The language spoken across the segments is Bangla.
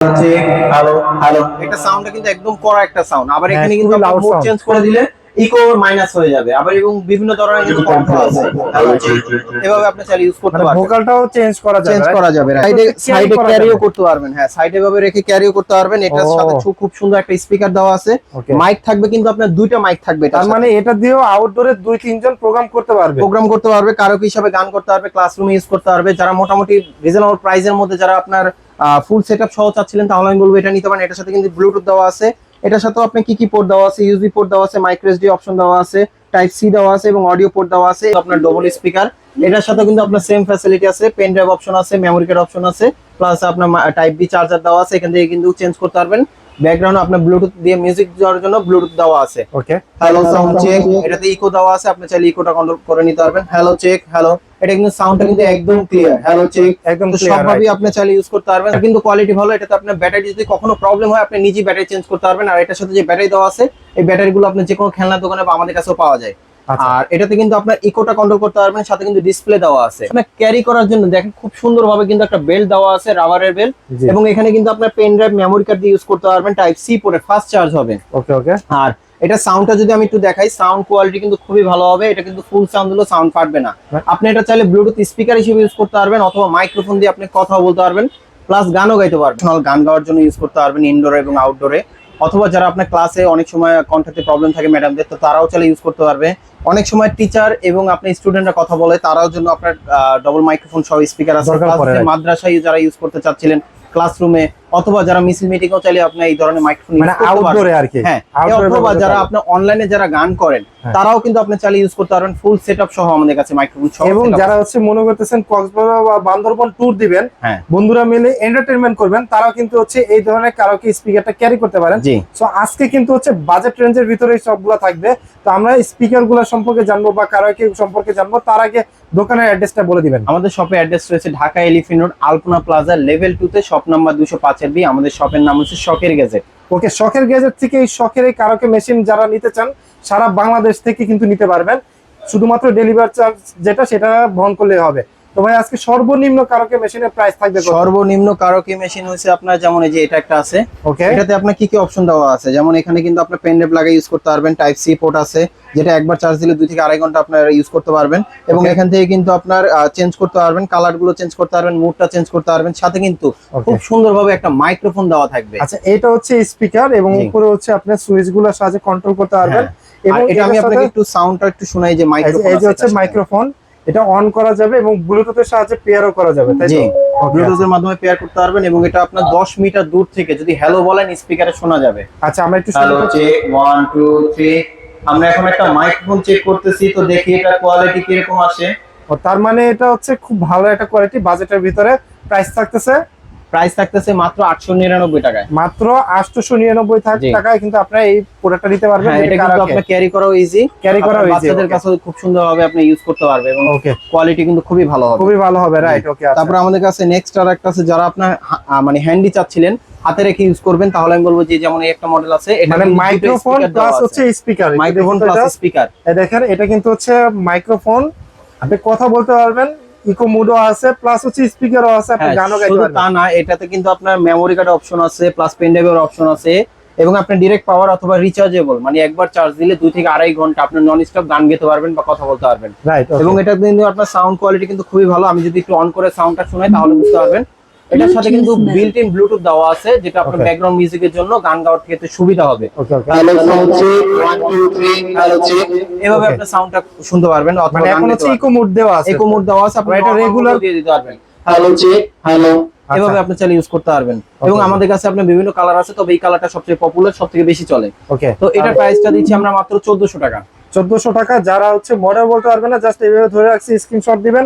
Check hello hello. এটা সাউন্ডটা কিন্তু একদম কড়া একটা সাউন্ড আবার হ্যাঁ, এখানে কিন্তু মোড চেঞ্জ করে দিলে ইকো মাইনাস হয়ে যাবে। আবার এবং বিভিন্ন ধরনের কিন্তু কন্ট্রোল আছে। এভাবে আপনি চাইলে ইউজ করতে মানে পারবেন। ভোকালটাও চেঞ্জ করা যাবে চেঞ্জ করা যাবে সাইডে সাইডে ক্যারিও করতে পারবেন। হ্যাঁ সাইডে ভাবে রেখে ক্যারিও করতে পারবেন। এটার সাথে খুব- সুন্দর একটা স্পিকার দেওয়া আছে। মাইক থাকবে কিন্তু আপনার দুইটা মাইক থাকবে তার মানে এটা দিয়েও আউটডোরে দুই তিনজন প্রোগ্রাম করতে পারবে। প্রোগ্রাম করতে পারবে কারও হিসাবে গান করতে পারবে ক্লাসরুমে ইউজ করতে পারবে। যারা মোটামুটি রিজনেবল প্রাইসের মধ্যে যারা আপনার ফুল সেটআপ সহ চাচ্ছিলেন তাহলে আমি বলব এটা নিতে পারেন। এটার সাথে কিন্তু ব্লুটুথ দেওয়া আছে। এটার সাথেও আপনি কি কি পোর্ট দেওয়া আছে? ইউএসবি পোর্ট দেওয়া আছে মাইক্রো এসডি অপশন দেওয়া আছে টাইপ সি দেওয়া আছে এবং অডিও পোর্ট দেওয়া আছে, আপনার ডবল স্পিকার এটার সাথে কিন্তু আপনার সেম ফ্যাসিলিটি আছে পেন ড্রাইভ অপশন আছে মেমোরি কার্ড অপশন আছে প্লাস আপনার টাইপ বি চার্জার দেওয়া আছে, এখান থেকে কিন্তু চেঞ্জ করতে পারবেন। ব্যাকগ্রাউন্ড আপনার ব্লুটুথ দিয়ে মিউজিক দেওয়ার জন্য ব্লুটুথ দেওয়া আছে। ওকে হ্যালো সাউন্ড চেক এটাতে ইকো দেওয়া আছে আপনি চাইলে ইকোটা কন্ট্রোল করে নিতে পারবেন। হ্যালো চেক হ্যালো এটা কিন্তু সাউন্ডটা কিন্তু একদম ক্লিয়ার হ্যালো চেক একদম সবভাবেই আপনি চাইলে ইউজ করতে পারবেন। কিন্তু কোয়ালিটি ভালো এটাতে আপনার ব্যাটারি যদি কখনো প্রবলেম হয় আপনি নিজেই ব্যাটারি চেঞ্জ করতে পারবেন। আর এটার সাথে যে ব্যাটারি দেওয়া আছে এই ব্যাটারিগুলো আপনি যে কোনো খেলনা দোকানে বা আমাদের কাছেও পাওয়া যায়। আর এটাতে কিন্তু আপনার ইকোটা কন্ট্রোল করতে পারবেন সাথে কিন্তু ডিসপ্লে দেওয়া আছে। আপনার ক্যারি করার জন্য দেখেন খুব সুন্দরভাবে কিন্তু একটা বেল্ট দেওয়া আছে রাবারের বেল্ট এবং এখানে কিন্তু আপনার পেন ড্রাইভ মেমোরি কার্ড দিয়ে ইউজ করতে পারবেন টাইপ সি পরে ফাস্ট চার্জ হবে। ওকে ওকে আর এটা সাউন্ডটা যদি আমি একটু দেখাই সাউন্ড কোয়ালিটি কিন্তু খুবই ভালো হবে এটা কিন্তু ফুল সাউন্ড দিলেও সাউন্ড ফাটবে না। আপনি এটা চাইলে ব্লুটুথ স্পিকার হিসেবে ইউজ করতে পারবেন অথবা মাইক্রোফোন দিয়ে আপনি কথা বলতে পারবেন প্লাস গানও গাইতে পারবেন। গান গাওয়ার জন্য ইউজ করতে পারবেন ইনডোরে এবং আউটডোরে অথবা যারা আপনার ক্লাসে অনেক সময় কন্ট্যাক্টে প্রবলেম থাকে ম্যাডামদের তো তারাও চাইলে ইউজ করতে পারবে অনেক সময় টিচার এবং আপনার স্টুডেন্টরা কথা বলে তারাও জন্য আপনার ডবল মাইক্রোফোন সহ স্পিকার আছে? মাদ্রাসায় যারা ইউজ করতে চাচ্ছিলেন ক্লাসরুমে অথবা যারা মিছিল মিটিং এও চাইলে আপনি এই ধরনের মাইক্রোফোন মানে আউটডোরে আর কি। হ্যাঁ, অথবা যারা আপনি অনলাইনে যারা গান করেন হ্যাঁ। তারাও কিন্তু আপনি চাইলে ইউজ করতে পারবেন ফুল সেটআপ সহ আমাদের কাছে মাইক্রোফোন সহ এবং যারা হচ্ছে মনে করতেছেন কক্সবাজার বা বান্দরবন ট্যুর দিবেন হ্যাঁ। বন্ধুরা মিলে এন্টারটেইনমেন্ট করবেন তারাও কিন্তু হচ্ছে এই ধরনের কারোকে স্পিকারটা ক্যারি করতে পারেন। সো আজকে কিন্তু হচ্ছে বাজেট রেঞ্জের ভিতরে সবগুলো থাকবে। তো আমরা স্পিকারগুলো সম্পর্কে জানব বা কারোকে সম্পর্কে জানব তার আগে দোকানের অ্যাড্রেসটা বলে দিবেন। আমাদের শপে অ্যাড্রেস রয়েছে Dhaka elephant road Alpana plaza level 2 তে শপ নাম্বার 205 কাঠের বি আমাদের শপের নাম হচ্ছে শখের গ্যাজেট ওকে, শখের গ্যাজেট থেকে এই শখের এই কারকে মেশিন যারা নিতে চান, সারা বাংলাদেশ থেকে কিন্তু নিতে পারবেন। শুধুমাত্র ডেলিভারি চার্জ যেটা, সেটা বহন করলে হবে। তো ভাই আজকে সর্বনিম্ন কারাওকে মেশিনের প্রাইস থাকবে? সর্বনিম্ন কারোকি মেশিন হচ্ছে আপনার যেমন এই যে এটা একটা আছে। ওকে এটাতে আপনার কি কি অপশন দেওয়া আছে? যেমন এখানে কিন্তু আপনার পেন ড্রাইভ লাগিয়ে ইউজ করতে পারবেন টাইপ সি পোর্ট আছে যেটা একবার চার্জ দিলে দুই থেকে আড়াই ঘণ্টা আপনার ইউজ করতে পারবেন। এবং এখান থেকে কিন্তু আপনার চেঞ্জ করতে পারবেন কালারগুলো চেঞ্জ করতে পারবেন মুডটা চেঞ্জ করতে পারবেন। সাথে কিন্তু. খুব সুন্দরভাবে একটা মাইক্রোফোন দেওয়া থাকবে। আচ্ছা এটা হচ্ছে স্পিকার এবং। উপরে হচ্ছে আপনি সুইচগুলোর সাহায্যে কন্ট্রোল করতে পারবেন। হ্যাঁ। এবং এটা আমি আপনাকে একটু সাউন্ডটা একটু শোনাই যে- মাইক্রোফোন এই যে হচ্ছে মাইক্রোফোন এটা অন করা যাবে এবং ব্লুটুথের সাহায্যে পেয়ারও করা যাবে তাই তো? ব্লুটুথের মাধ্যমে পেয়ার করতে পারবেন এবং এটা আপনার 10 মিটার দূর থেকে যদি হ্যালো বলেন স্পিকারে শোনা যাবে। আচ্ছা আমরা একটু হ্যালো। চেক 1 2 3 আমরা এখন একটা মাইক্রোফোন চেক করতেছি তো দেখি এটা কোয়ালিটি কীরকম আসে। তার মানে এটা হচ্ছে খুব ভালো একটা কোয়ালিটি বাজেটের ভিতরে প্রাইস থাকতেছে। প্রাইস থাকতেছে মাত্র 899 টাকায়। মাত্র আটশোশো নিরানব্বই জি। টাকায় কিন্তু আপনারা এই প্রোডাক্টটা নিতে পারবেন হ্যাঁ এটা কিন্তু আপনার ক্যারি করাও ইজি ক্যারি করাও বাচ্চাদের. কাছে খুব সুন্দরভাবে আপনি ইউজ করতে পারবে এবং কোয়ালিটি কিন্তু খুবই ভালো হবে। খুবই ভালো হবে রাইট ওকে তারপরে আমাদের কাছে নেক্সট আর একটা আছে যারা আপনার মানে হ্যান্ডি চাচ্ছিলেন হাতে রেখে ইউজ করবেন তাহলে আমি বলব যে যেমন এই একটা মডেল আছে এটা মানে মাইক্রোফোন প্লাস হচ্ছে স্পিকার মাইক্রোফোন প্লাস স্পিকার দেখেন এটা কিন্তু হচ্ছে মাইক্রোফোন আপনি কথা বলতে পারবেন ইকো মোডও আছে প্লাস হচ্ছে স্পিকারও আছে আপনি হ্যাঁ গানও গাইতে পারবেন। তা না এটাতে কিন্তু আপনার মেমোরি কার্ড অপশন আছে প্লাস পেন ড্রাইভের অপশন আছে এবং আপনি ডিরেক্ট পাওয়ার অথবা রিচার্জেবল মানে একবার চার্জ দিলে দুই থেকে আড়াই ঘণ্টা আপনি নন স্টপ গান গেতে পারবেন বা কথা বলতে পারবেন। এবং এটা কিন্তু আপনার সাউন্ড কোয়ালিটি কিন্তু খুবই ভালো। আমি যদি একটু অন করে সাউন্ডটা শোনাই তাহলে বুঝতে পারবেন এটার সাথে কিন্তু বিল্ট ইন ব্লুটুথ দেওয়া আছে যেটা আপনার ব্যাকগ্রাউন্ড মিউজিকের জন্য গান গাওয়ার ক্ষেত্রে সুবিধা হবে। Okay okay hello sound check 1 2 3 hello check এভাবে আপনি সাউন্ডটা শুনতে পারবেন অথবা মানে এখন হচ্ছে ইকো মুড দেওয়া আছে। ইকো মোড দেওয়া আছে আপনি এটা রেগুলার দিয়ে দিতে পারবেন। হ্যালো চেক হ্যালো এভাবে আপনি চাইলে ইউজ করতে পারবেন। এবং আমাদের কাছে আপনার বিভিন্ন কালার আছে তবে এই কালারটা সবচেয়ে পপুলার সবথেকে বেশি চলে। ওকে তো এটার প্রাইসটা দিচ্ছি আমরা মাত্র 1400 টাকা। চোদ্দশো টাকা যারা হচ্ছে মডেল বলতে পারবে না জাস্ট এইভাবে ধরে রাখছি স্ক্রিনশট দিবেন।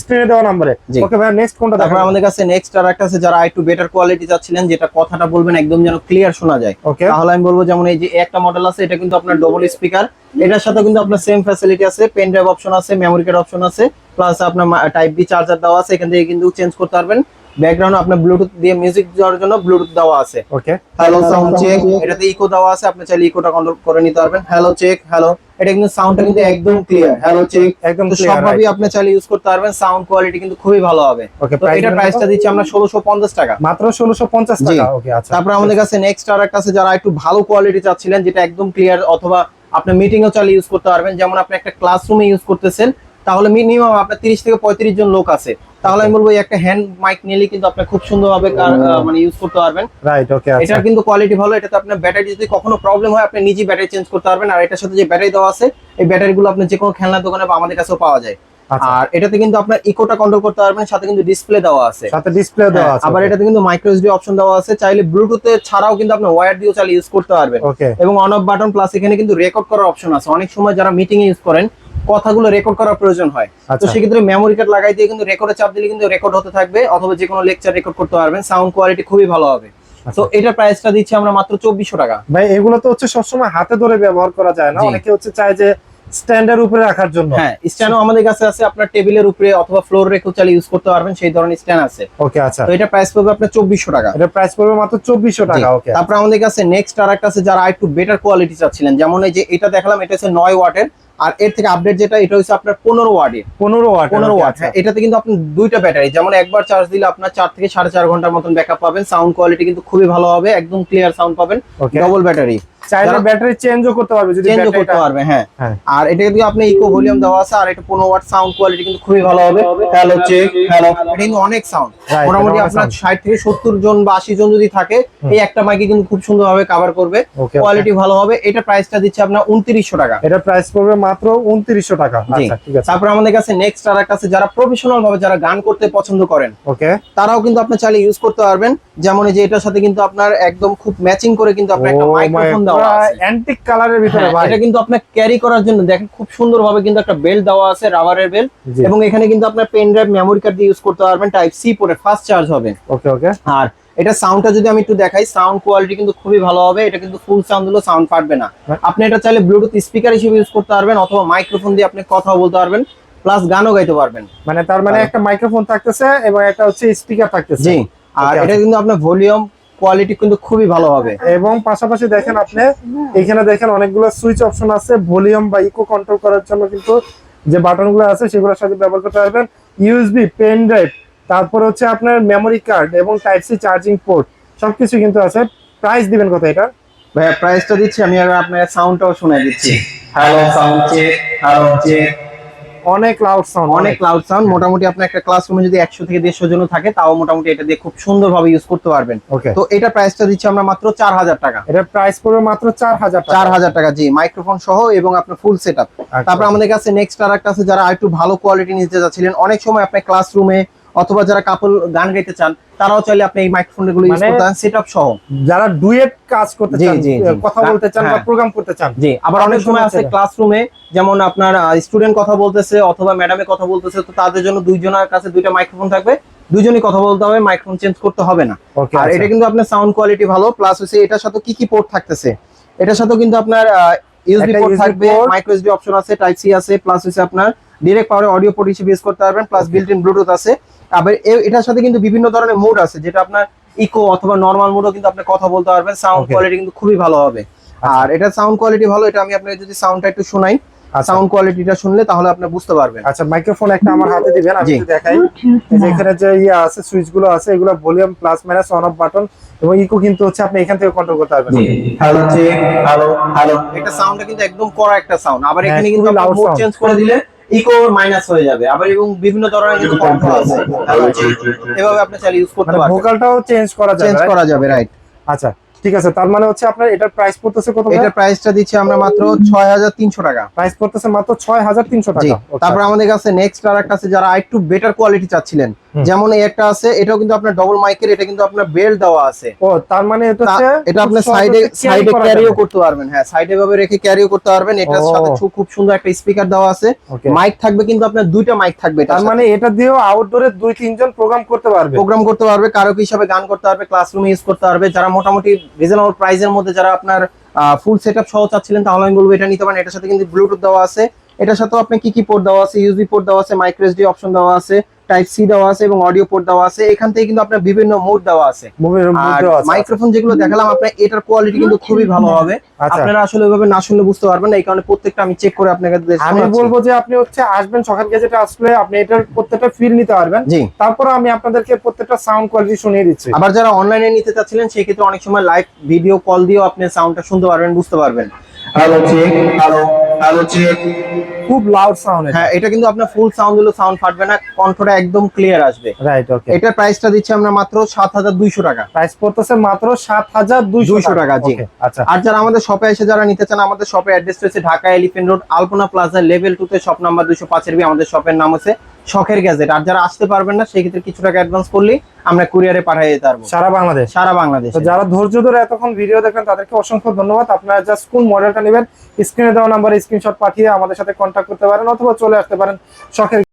স্ক্রিনে দেওয়া নম্বরে। ওকে ভাই নেক্সট কোনটা দেখো আমাদের কাছে নেক্সট আর একটা আছে যারা একটু বেটার কোয়ালিটি চাচ্ছিলেন যেটা কথাটা বলবেন একদম যেন ক্লিয়ার শোনা যায়। তাহলে আমি বলব যেমন এই যে একটা মডেল আছে এটা কিন্তু আপনার ডবল স্পিকার এটার সাথে কিন্তু আপনার সেম ফ্যাসিলিটি আছে পেন ড্রাইভ অপশন আছে মেমোরি কার্ড অপশন আছে প্লাস আপনার টাইপ বি চার্জার দেওয়া আছে এখান থেকে কিন্তু চেঞ্জ করতে পারবেন। ব্যাকগ্রাউন্ডে আপনার ব্লুটুথ দিয়ে মিউজিক দেওয়ার জন্য ব্লুটুথ দেওয়া আছে। ওকে হ্যালো সাউন্ড চেক এটাতে ইকো দেওয়া আছে আপনি চাইলে ইকোটা কন্ট্রোল করে নিতে পারবেন। হ্যালো চেক হ্যালো এটা কিন্তু সাউন্ডটা কিন্তু একদম ক্লিয়ার হ্যালো চেক একদম right. আপনি চাইলে ইউজ করতে পারবেন সাউন্ড কোয়ালিটি কিন্তু খুবই ভালো হবে। তো এটা প্রাইসটা দিচ্ছি আমরা ষোলোশো পঞ্চাশ টাকা। মাত্র ষোলোশো পঞ্চাশ জি। টাকা ওকে আচ্ছা। তারপর আমাদের কাছে নেক্সট আর একটা আছে যারা একটু ভালো কোয়ালিটি চাচ্ছিলেন যেটা একদম ক্লিয়ার অথবা আপনি মিটিং এও চালিয়ে ইউজ করতে পারবেন। যেমন আপনি একটা ক্লাসরুমে ইউজ করতেছেন তাহলে মিনিমাম আপনার তিরিশ থেকে পঁয়ত্রিশ জন লোক আছে। তাহলে আমি বলব একটা হ্যান্ড মাইক নিলে কিন্তু আপনি খুব সুন্দরভাবে মানে ইউজ করতে পারবেন। রাইট ওকে এটার কিন্তু কোয়ালিটি ভালো এটাতে আপনার ব্যাটারি যদি কখনো প্রবলেম হয় আপনি নিজেই ব্যাটারি চেঞ্জ করতে পারবেন। আর এটার সাথে যে ব্যাটারি দেওয়া আছে এই ব্যাটারিগুলো আপনি যে কোনো খেলনা দোকানে বা আমাদের কাছেও পাওয়া যায়। আচ্ছা। আর এটাতে কিন্তু আপনার ইকোটা কন্ট্রোল করতে পারবেন সাথে কিন্তু ডিসপ্লে দেওয়া আছে। সাথে ডিসপ্লে দেওয়া হ্যাঁ, আছে আবার এটাতে কিন্তু মাইক্রো এসডি অপশন দেওয়া আছে চাইলে ব্লুটুথে ছাড়াও কিন্তু আপনি ওয়্যার দিয়েও চালিয়ে ইউজ করতে পারবেন। এবং অন অফ বাটন প্লাস এখানে কিন্তু রেকর্ড করার অপশন আছে। অনেক সময় যারা মিটিং এ ইউজ করেন কথাগুলো রেকর্ড করার প্রয়োজন হয়। তো আচ্ছা। সেক্ষেত্রে মেমোরি কার্ড লাগাই দিয়ে কিন্তু রেকর্ডে চাপ দিলে কিন্তু রেকর্ড হতে থাকবে অথবা যে কোনো লেকচার রেকর্ড করতে পারবেন সাউন্ড কোয়ালিটি খুবই ভালো হবে। তো এটার প্রাইসটা দিচ্ছি আমরা মাত্র চব্বিশশো টাকা। ভাই এগুলো তো হচ্ছে সবসময় হাতে ধরে ব্যবহার করা যায় না। অনেকে হচ্ছে চায় যে স্ট্যান্ডের উপরে রাখার জন্য। হ্যাঁ স্ট্যান্ডও আমাদের কাছে আছে আপনার টেবিলের উপরে অথবা ফ্লোর রেখেও চালিয়ে ইউজ করতে পারবেন সেই ধরনের স্ট্যান্ড আছে। ওকে আচ্ছা। তো এটা প্রাইস পড়বে আপনার চব্বিশশো টাকা। এটা প্রাইস পড়বে মাত্র চব্বিশশো টাকা ওকে তারপর আমাদের কাছে নেক্সট আর একটা আছে যারা একটু বেটার কোয়ালিটি চাচ্ছিলেন যেমন এই যে এটা দেখালাম এটা হচ্ছে নয় ওয়াটের। আর এর থেকে আপডেট যেটা এটা হচ্ছে আপনার পনেরো ওয়ার্ডের পনেরো ওয়াট পনেরো ওয়াট হ্যাঁ এটাতে কিন্তু আপনি দুইটা ব্যাটারি যেমন একবার চার্জ দিলে আপনার চার থেকে সাড়ে চার ঘণ্টার মতন ব্যাকআপ পাবেন। সাউন্ড কোয়ালিটি কিন্তু খুবই ভালো হবে একদম ক্লিয়ার সাউন্ড পাবেন। ডবল ব্যাটারি চাইলে ব্যাটারি চেঞ্জও করতে পারবে যদি চেঞ্জ করতে পারবে হ্যাঁ। হ্যাঁ। আর এটা কিন্তু আপনি ইকো ভলিউম দেওয়া আছে আর এটা পনেরো ওয়াট সাউন্ড কোয়ালিটি কিন্তু খুবই ভালো হবে। হ্যালো চেক হ্যালো এটা কিন্তু অনেক সাউন্ড মোটামুটি আপনার sound। ষাট থেকে সত্তর জন বা আশি জন যদি থাকে এই একটা মাইকে কিন্তু খুব সুন্দরভাবে কভার করবে। কোয়ালিটি ভালো হবে। এটা প্রাইসটা দিচ্ছে আপনার উনত্রিশশো টাকা। এটা প্রাইস পড়বে মাত্র উনত্রিশশো টাকা। আচ্ছা ঠিক আছে। তারপর আমাদের কাছে নেক্সট আর একটা আছে যারা প্রফেশনাল ভাবে যারা গান করতে পছন্দ করেন ওকে তারাও কিন্তু আপনি চাইলে ইউজ করতে পারবেন। যেমন এই যে এটার সাথে কিন্তু আপনার একদম খুব ম্যাচিং করে কিন্তু আপনার একটা মাইক্রোফোন দেওয়া আছে। অ্যান্টিক কালারের ভিতরে হ্যাঁ, ভাই। এটা কিন্তু আপনার ক্যারি করার জন্য দেখেন খুব কিন্তু একটা বেল্ট দেওয়া আছে রাবারের বেল্ট এবং এখানে কিন্তু আপনার পেন ড্রাইভ মেমোরি কার্ড দিয়ে ইউজ করতে পারবেন টাইপ সি পরে ফাস্ট চার্জ হবে। ওকে ওকে আর এটা সাউন্ডটা যদি আমি একটু দেখাই সাউন্ড কোয়ালিটি কিন্তু খুবই ভালো হবে এটা কিন্তু ফুল সাউন্ড দিলেও সাউন্ড ফাটবে না। হ্যাঁ। আপনি এটা চাইলে ব্লুটুথ স্পিকার হিসেবে ইউজ করতে পারবেন অথবা মাইক্রোফোন দিয়ে আপনি কথা বলতে পারবেন প্লাস গানও গাইতে পারবেন। মানে তার মানে একটা মাইক্রোফোন থাকতেছে এবং একটা হচ্ছে স্পিকার থাকতেছে। জি আর এটা কিন্তু আপনার ভলিউম কোয়ালিটি কিন্তু খুবই ভালো হবে। এবং পাশাপাশি দেখেন আপনি এখানে দেখেন অনেকগুলো সুইচ অপশন আছে ভলিউম বা ইকো কন্ট্রোল করার জন্য কিন্তু যে বাটনগুলো আছে সেগুলোর সাথে ব্যবহার করতে পারবেন। ইউএসবি পেন ড্রাইভ তারপর হচ্ছে আপনার মেমোরি কার্ড এবং টাইপ সি চার্জিং পোর্ট সবকিছু কিন্তু আছে। প্রাইস দিবেন কত এটা? ভাইয়া প্রাইসটা দিচ্ছি আমি আগে আপনার সাউন্ডটাও শোনাই দিচ্ছি। Hello sound check hello check অনেক লাউড সাউন্ড অনেক লাউড সাউন্ড মোটামুটি আপনার একটা ক্লাসরুমে যদি একশো থেকে দেড়শো জন থাকে তাও মোটামুটি এটা দিয়ে খুব সুন্দরভাবে ইউজ করতে পারবেন। তো এটা প্রাইসটা দিচ্ছি আমরা মাত্র চার হাজার টাকা। এটা প্রাইস পড়বে মাত্র চার হাজার চার হাজার টাকা জি মাইক্রোফোন সহ এবং আপনার ফুল সেট আচ্ছা। তারপর আমাদের কাছে নেক্সট আরেকটা আছে যারা একটু ভালো কোয়ালিটি নিতে যাচ্ছিলেন অনেক সময় আপনি ক্লাসরুমে অথবা যারা কাপল গান গাইতে চান তারাও চাইলে আপনি এই মাইক্রোফোনগুলো ইউজ মানে- করতে পারেন সেট আপ সহ। যারা ডুয়েট কাজ করতে চান। কথা বলতে চান বা হ্যাঁ। প্রোগ্রাম করতে চান জি আবার অনেক সময় আছে ক্লাসরুমে যেমন আপনার স্টুডেন্ট কথা বলতেছে অথবা ম্যাডামে কথা বলতেছে তো তাদের জন্য দুইজনের কাছে দুইটা মাইক্রোফোন থাকবে দুইজনই কথা বলতে হবে মাইক্রোফোন চেঞ্জ করতে হবে না। আর এটা কিন্তু আপনার সাউন্ড কোয়ালিটি ভালো প্লাস হচ্ছে এটার সাথে কি কি পোর্ট থাকতেছে? এটার সাথে কিন্তু আপনার ইউএসবি পোর্ট থাকবে। মাইক্রো এসডি অপশন আছে টাইপ সি আছে প্লাস হচ্ছে আপনার ডাইরেক্ট পাওয়ার অডিও পোর্ট হিসেবে ইউজ করতে পারবেন প্লাস বিল্ট ইন ব্লুটুথ আছে। আবার এটার সাথে কিন্তু বিভিন্ন ধরনের মোড আছে যেটা আপনার ইকো অথবা নর্মাল মোডও কিন্তু আপনি কথা বলতে পারবেন সাউন্ড কোয়ালিটি কিন্তু খুবই ভালো হবে। আর এটা সাউন্ড কোয়ালিটি ভালো এটা আমি আপনাকে যদি সাউন্ডটা একটু শোনাই আচ্ছা। সাউন্ড কোয়ালিটিটা শুনলে তাহলে আপনি বুঝতে পারবেন। আচ্ছা মাইক্রোফোন একটা আমার হাতে দিবেন আমি একটু দেখাই। এই যে এখানে যে ইয়ে আছে সুইচগুলো আছে এগুলো volume plus minus on off button এবং ইকো কিন্তু হচ্ছে আপনি এখান থেকে কন্ট্রোল করতে পারবেন। হ্যালো চেক হ্যালো হ্যালো এটা সাউন্ডটা কিন্তু একদম কড়া একটা সাউন্ড আবার হ্যাঁ, এখানে কিন্তু মোড চেঞ্জ করে দিলে ইকো মাইনাস হয়ে যাবে। আবার এবং বিভিন্ন ধরনের কিন্তু কন্ট্রোল আছে। এভাবে আপনি চাইলে ইউজ করতে মানে পারবেন। ভোকালটাও চেঞ্জ করা যাবে চেঞ্জ করা যাবে রাইট আচ্ছা ঠিক আছে তার মানে হচ্ছে আপনার এটার প্রাইস পড়তেছে কত এটার প্রাইসটা দিচ্ছি আমরা মাত্র ছয় হাজার তিনশো টাকা। প্রাইস পড়তেছে মাত্র ছয় হাজার তিনশো জি টাকা Okay. তারপর আমাদের কাছে নেক্সট আর একটা আছে যারা একটু বেটার কোয়ালিটি চাচ্ছিলেন। যেমন এই একটা আছে এটাও কিন্তু আপনার ডবল মাইকের এটা কিন্তু আপনার বেল্ট দেওয়া আছে। ও তার মানে এটা হচ্ছে এটা আপনি সাইডে সাইডে ক্যারিও করতে পারবেন হ্যাঁ সাইডে ভাবে রেখে ক্যারিও করতে পারবেন। এটার সাথে খুব- সুন্দর একটা স্পিকার দেওয়া আছে। মাইক থাকবে কিন্তু আপনার দুইটা মাইক থাকবে তার মানে এটা দিয়েও আউটডোরে দুই তিনজন প্রোগ্রাম করতে পারবে। প্রোগ্রাম করতে পারবে কারও হিসাবে গান করতে পারবে ক্লাসরুমে ইউজ করতে পারবে। যারা মোটামুটি রিজনেবল প্রাইসের মধ্যে যারা আপনার ফুল সেটআপ সহ চাচ্ছিলেন তাহলে আমি বলব এটা নিতে পারেন। এটার সাথে কিন্তু ব্লুটুথ দেওয়া আছে। এটার সাথেও আপনি কি কি পোর্ট দেওয়া আছে? ইউএসবি পোর্ট দেওয়া আছে মাইক্রো এসডি অপশন দেওয়া আছে টাইপ সি দেওয়া আছে এবং অডিও পোর্ট দেওয়া আছে। এখান থেকে কিন্তু আপনার বিভিন্ন মোড দেওয়া আছে। মাইক্রোফোন যেগুলো দেখালাম আপনার এটার কোয়ালিটি কিন্তু খুবই ভালো হবে। আচ্ছা। আপনারা আসলে ওইভাবে না শুনলে বুঝতে পারবেন না এই কারণে প্রত্যেকটা আমি চেক করে আপনাকে আমি বলব যে আপনি হচ্ছে আসবেন সকাল গেজেটে আসলে আপনি এটার প্রত্যেকটা ফিল নিতে পারবেন। জি। তারপর আমি আপনাদেরকে প্রত্যেকটা সাউন্ড কোয়ালিটি শুনিয়ে দিচ্ছি। আবার যারা অনলাইনে নিতে চাচ্ছিলেন সেই ক্ষেত্রে অনেক সময় লাইভ ভিডিও কল দিয়েও আপনি সাউন্ডটা শুনতে পারবেন বুঝতে পারবেন। হ্যালো চেক হ্যালো হ্যালো হচ্ছে খুব লাউড সাউন্ড হ্যাঁ এটা কিন্তু আপনার ফুল সাউন্ড হলো সাউন্ড ফাটবে না কণ্ঠটা একদম ক্লিয়ার আসবে। রাইট ওকে এটার প্রাইসটা দিচ্ছি আমরা মাত্র সাত হাজার দুইশো টাকা। প্রাইস পড়তেছে মাত্র সাত হাজার দুইশো টাকা, জি। আচ্ছা। আর যারা আমাদের শপে এসে যারা নিতে চান আমাদের শপে অ্যাড্রেস রয়েছে Dhaka elephant road Alpana plaza level two তে শপ নাম্বার দুইশো পাঁচের বি আমাদের শপের নাম হচ্ছে শখের গ্যাজেট। আর যারা আসতে পারবেন না সেই ক্ষেত্রে কিছু টাকা অ্যাডভান্স করলে আমরা কুরিয়ারে পাঠিয়ে দিতে পারব। সারা বাংলাদেশ। সারা বাংলাদেশ। তো যারা ধৈর্য ধরে এতক্ষণ ভিডিও দেখেন তাদেরকে অসংখ্য ধন্যবাদ। আপনারা জাস্ট কোন মডেলটা নেবেন স্ক্রিনে দেওয়া নাম্বারে স্ক্রিনশট পাঠিয়ে আমাদের সাথে কন্ট্যাক্ট করতে পারেন অথবা চলে আসতে পারেন শখের